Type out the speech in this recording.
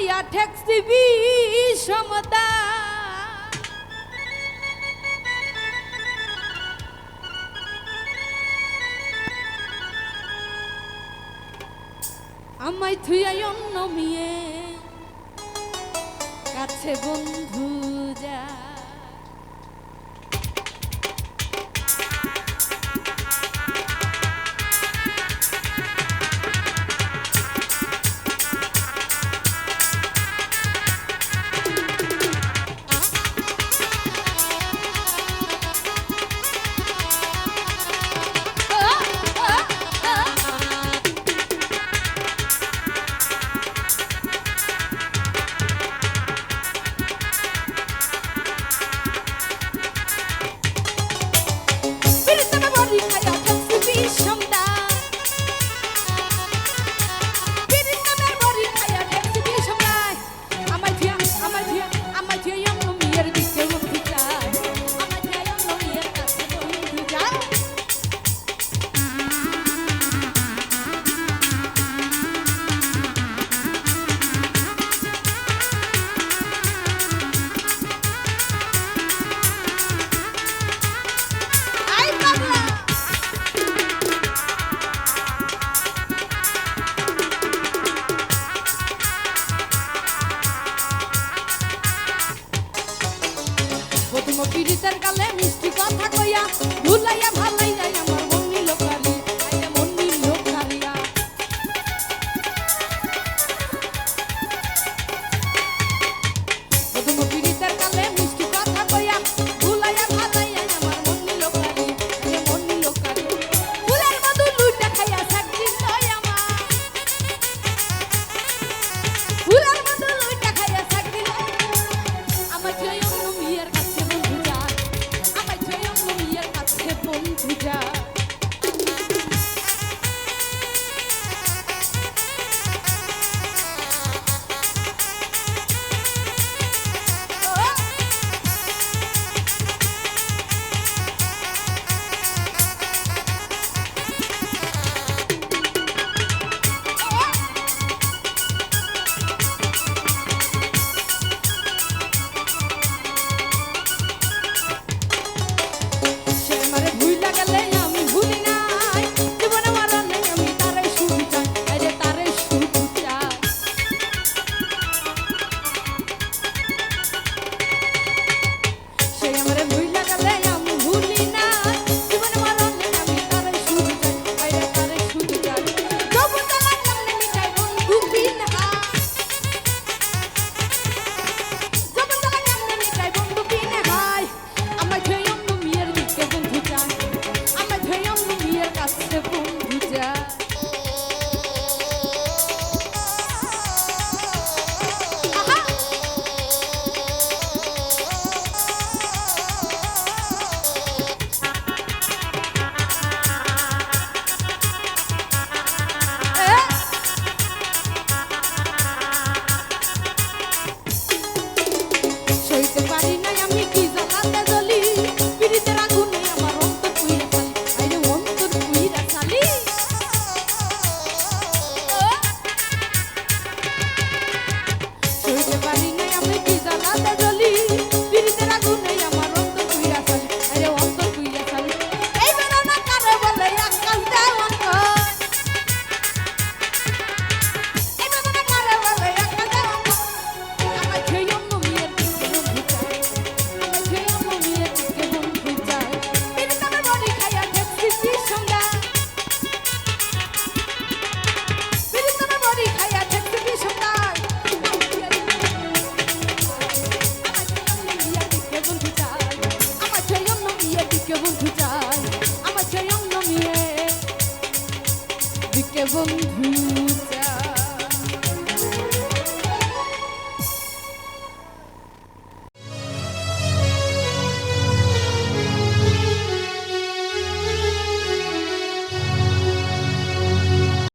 পাইয়া ঠেকছি বিষমতা আমায় থুয়াই অন্য মিয়ে কাছে বন্ধু যা। gritar বন্ধু